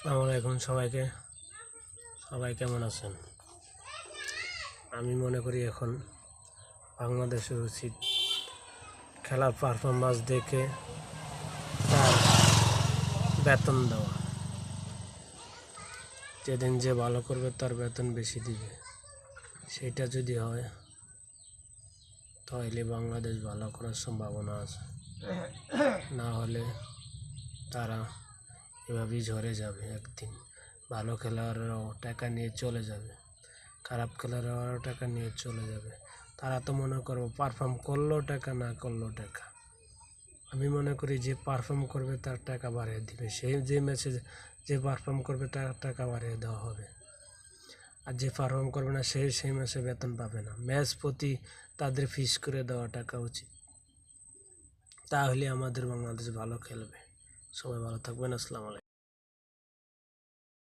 আসসালামু আলাইকুম সবাইকে। সবাই কেমন আছেন? আমি মনে করি এখন বাংলাদেশের উচিত খেলার পারফরমেন্স দেখে তার বেতন দেওয়া। যেদিন যে ভালো করবে তার বেতন বেশি দিবে। সেটা যদি হয়, তাহলে বাংলাদেশ ভালো করার সম্ভাবনা আছে। না হলে তারা এভাবেই ঝরে যাবে একদিন। ভালো খেলোয়াড়রাও টাকা নিয়ে চলে যাবে। খারাপ খেলোয়াড়রাও টাকা নিয়ে চলে যাবে। তারা তো মনে করব পারফর্ম করলেও টাকা, না করলেও টাকা। আমি মনে করি যে পারফর্ম করবে তার টাকা বাড়িয়ে দিবে। সেই যে ম্যাচে যে পারফর্ম করবে তার টাকা বাড়িয়ে দেওয়া হবে। আর যে পারফর্ম করবে না সেই সেই ম্যাচে বেতন পাবে না। ম্যাচ প্রতি তাদের ফিস করে দেওয়া টাকা উচিত। তাহলে আমাদের বাংলাদেশ ভালো খেলবে। সবাই ভালো থাকবেন। আসসালামু আলাইকুম।